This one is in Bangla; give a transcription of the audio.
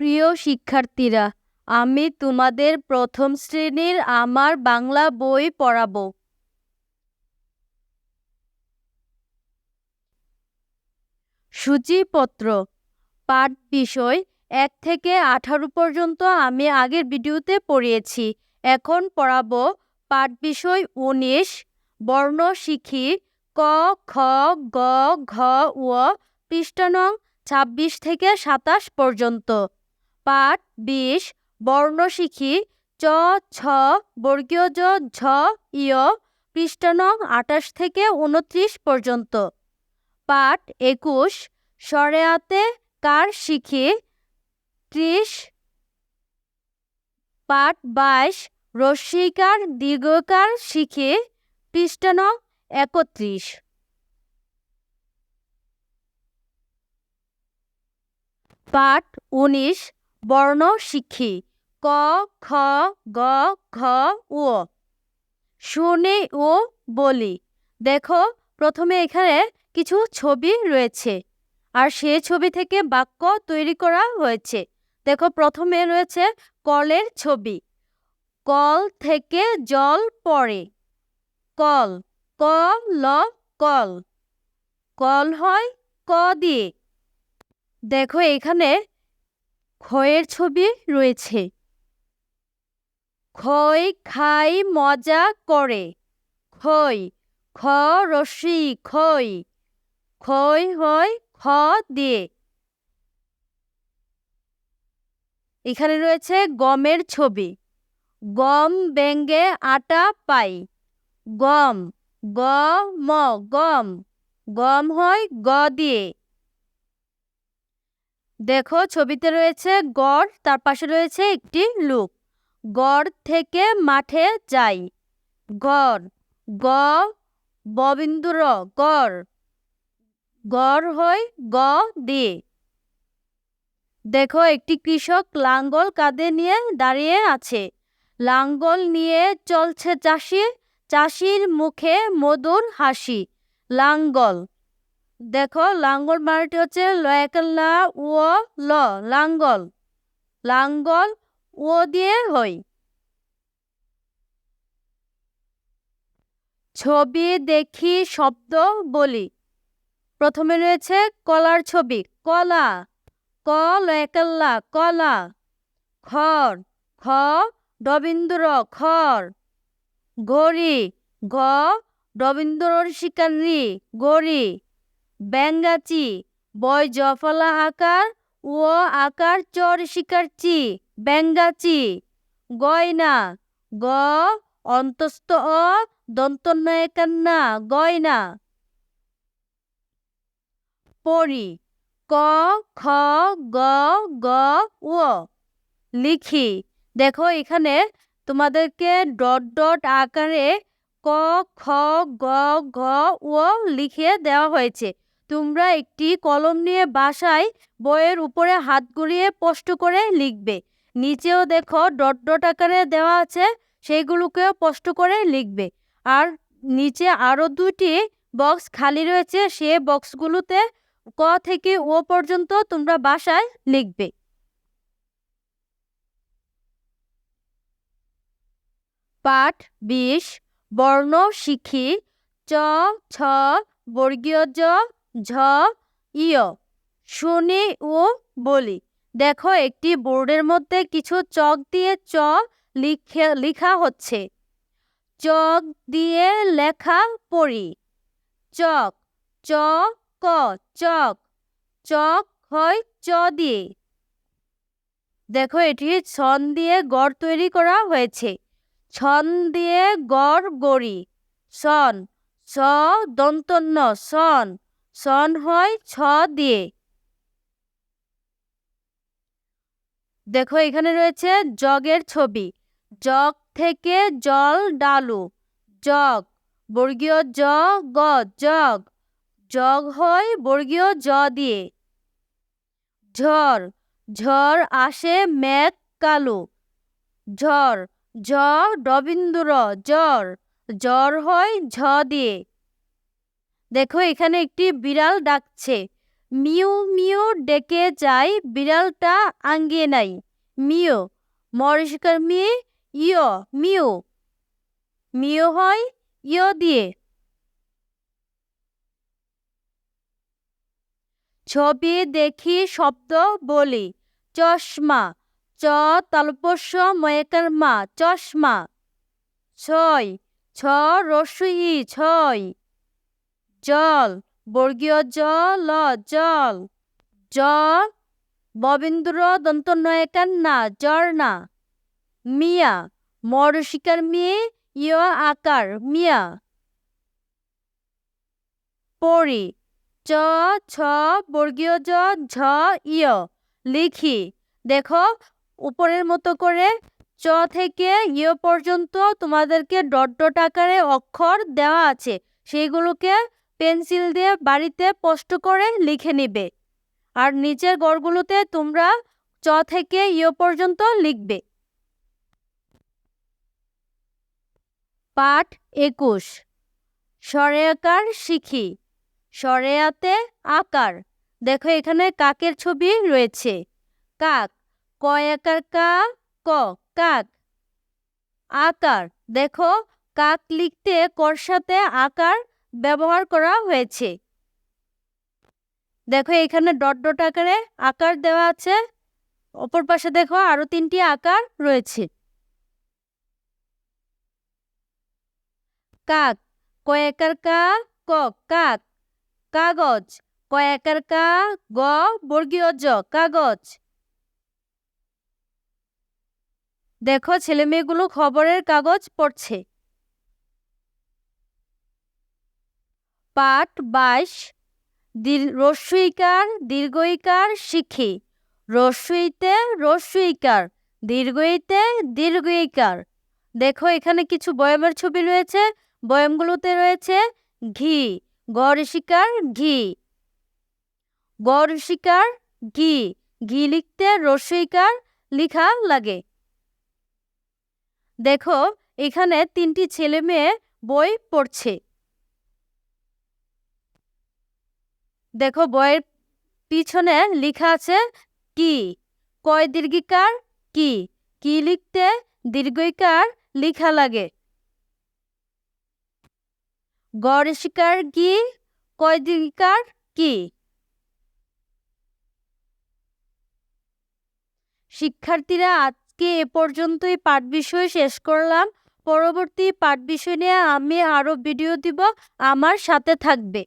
প্রিয় শিক্ষার্থীরা, আমি তোমাদের প্রথম শ্রেণির আমার বাংলা বই পড়াব। সূচিপত্র, পাঠ বিষয় এক থেকে আঠারো পর্যন্ত আমি আগের ভিডিওতে পড়িয়েছি। এখন পড়াবো পাঠ বিষয় উনিশ, বর্ণ শিখি, ক, খ, গ, ঘ ও পৃষ্ঠানং ছাব্বিশ থেকে সাতাশ পর্যন্ত। পাঠ বিশ বর্ণ শিখি, চ, ছ, বর্গীয় জ, ঝ, ইয় পৃষ্ঠা নং আটাশ থেকে উনত্রিশ পর্যন্ত। পাঠ, একুশ সরেয়াতে কার শিখি, ত্রিশ, পাঠ, বাইশ, রশ্মিকার, দীর্ঘকার শিখে পৃষ্ঠা নং একত্রিশ। পাঠ, উনিশ বর্ণ শিখি। ক, খ, গ, ঘ ও শুনে ও বলি। দেখো, প্রথমে এখানে কিছু ছবি রয়েছে। আর সে ছবি থেকে বাক্য তৈরি করা হয়েছে। দেখো, প্রথমে রয়েছে কলের ছবি। কল থেকে জল পড়ে। কল, ক, ল, কল। কল হয় ক দিয়ে। দেখো, এখানে ক্ষয়ের ছবি রয়েছে। ক্ষয় খাই মজা করে। ক্ষয়, খ রশ্মি, ক্ষয়। ক্ষয় হয়, খ দিয়ে। এখানে রয়েছে গমের ছবি। গম ব্যঙ্গে আটা পাই। গম, গ, ম, গম। গম হয় গ দিয়ে। দেখো, ছবিতে রয়েছে গড়, তার পাশে রয়েছে একটি লুক। গড় থেকে মাঠে যাই। গড়, গ ববিন্দুর গড়। গড় হয় গ দিয়ে দেখো, একটি কৃষক লাঙ্গল কাঁধে নিয়ে দাঁড়িয়ে আছে। লাঙ্গল নিয়ে চলছে চাষি, চাষির মুখে মধুর হাসি। লাঙ্গল দেখো, লাঙ্গল মানেটি হচ্ছে লয়াকাল্লা ও, ল, লাঙ্গল। লাঙ্গল, ও দিয়ে হই। ছবি দেখি শব্দ বলি। প্রথমে রয়েছে কলার ছবি, কলা। ক লয়াকাল্লা কলা। খর খ, রবীন্দ্র খর ঘড়ি ঘ রবীন্দ্র শিকারী, গড়ি। ব্যাঙ্গাচি বয় জফলা আকার, ও আকার চর শিকারচি ব্যাঙ্গাচি গয়না, গ, অন্তস্থ অ দন্তনয়কান্না গয়না। পড়ি, ক, খ, গ গ ও লিখি, দেখো এখানে তোমাদেরকে ডট ডট আকারে ক, খ, গ ঘ ও লিখে দেওয়া হয়েছে। তোমরা একটি কলম নিয়ে বাসায় বইয়ের উপরে হাত গড়িয়ে স্পষ্ট করে লিখবে। নিচেও দেখো ডট ডট আকারে দেওয়া আছে, সেইগুলোকেও স্পষ্ট করে লিখবে। আর নিচে আরও দুটি বক্স খালি রয়েছে, সে বক্সগুলোতে ক থেকে ও পর্যন্ত তোমরা বাসায় লিখবে। পাঠ বিশ, বর্ণ শিখি, চ, ছ, বর্গীয় জ ঝ, ইয়। শুনি ও বলি। দেখো, একটি বোর্ডের মধ্যে কিছু চক দিয়ে চ লিখে, লিখা হচ্ছে। চক দিয়ে লেখা পড়ি। চক, চ, ক, চক। চক হয় চ দিয়ে। দেখো, এটি ছন দিয়ে গড় তৈরি করা হয়েছে। ছন দিয়ে গড় গড়ি। সন ছ দন্তন্য সন সন হয় ছ দিয়ে। দেখো এখানে রয়েছে জগের ছবি। জগ থেকে জল ডালু। জগ বর্গীয় জ, গ জগ জগ হয় বর্গীয় জ দিয়ে। ঝড় ঝড় আসে মেঘ কালু। ঝড় ঝ রবীন্দ্র জ্বর জ্বর হয় ঝ দিয়ে। দেখো, এখানে একটি বিড়াল ডাকছে। মিউ মিউ, ডেকে যায় বিড়ালটা আঙ্গিয়ে নাই। মিউ মরিষ্কার মি ইয়, মিউ। মিউ হয়, ইয় দিয়ে। ছবি দেখি, শব্দ বলি। চশমা, চ তালপস্য ময়কার মা, চশমা। ছয়, ছ রসই ছয়। জল, বর্গীয় জল জল। জ ববিন্দ্র দন্ত নয়কার না ঝর্ণা। মিয়া মরশিকার মিয়ে, ইয় আকার, মিয়া। পড়ি, চ, ছ, বর্গীয় জ, ঝ, ইয়। লিখি, দেখো, উপরের মতো করে চ থেকে ইয় পর্যন্ত তোমাদেরকে ডট ডট আকারে অক্ষর দেওয়া আছে। সেইগুলোকে পেন্সিল দিয়ে বাড়িতে স্পষ্ট করে লিখে নিবে। আর নিচের গড়গুলোতে তোমরা চ থেকে ইয় পর্যন্ত লিখবে। পাঠ একুশ। স্বরে আকার শিখি। স্বরেয়াতে আকার। দেখো এখানে কাকের ছবি রয়েছে। কাক। কয় আকার কা, ক, কাক। আকার। দেখো কাক লিখতে কর সাথে আকার ব্যবহার করা হয়েছে। দেখো এখানে ডট ডট আকারে আকার দেওয়া আছে। অপর পাশে দেখো আরও তিনটি আকার রয়েছে। কাক কয়েকার কা, ক, কাক। কাগজ কয়েকার কা, গ, বর্গীয় জ, কাগজ। দেখো ছেলে মেয়েগুলো খবরের কাগজ পড়ছে। পাঠ বাইশ রস্বইকার দীর্ঘইকার, শিখি। রস্বইতে রস্বইকার দীর্ঘইতে দীর্ঘইকার। দেখো, এখানে কিছু বয়ামের ছবি রয়েছে। বয়ামগুলোতে রয়েছে ঘি, গড় শিকার ঘি। গড় শিকার ঘি ঘি লিখতে রস্বইকার লিখা লাগে। দেখো, এখানে তিনটি ছেলে মেয়ে বই পড়ছে। দেখো বইয়ের পিছনে লেখা আছে কি? কয় দীর্ঘিকার? কি? কি লিখতে দীর্ঘইকার লিখা লাগে? গড় শিকার কি? কয় দীর্ঘিকার? কি? শিক্ষার্থীরা আজকে এ পর্যন্তই পাঠ বিষয় শেষ করলাম। পরবর্তী পাঠ বিষয় নিয়ে আমি আরও ভিডিও দিব। আমার সাথে থাকবে।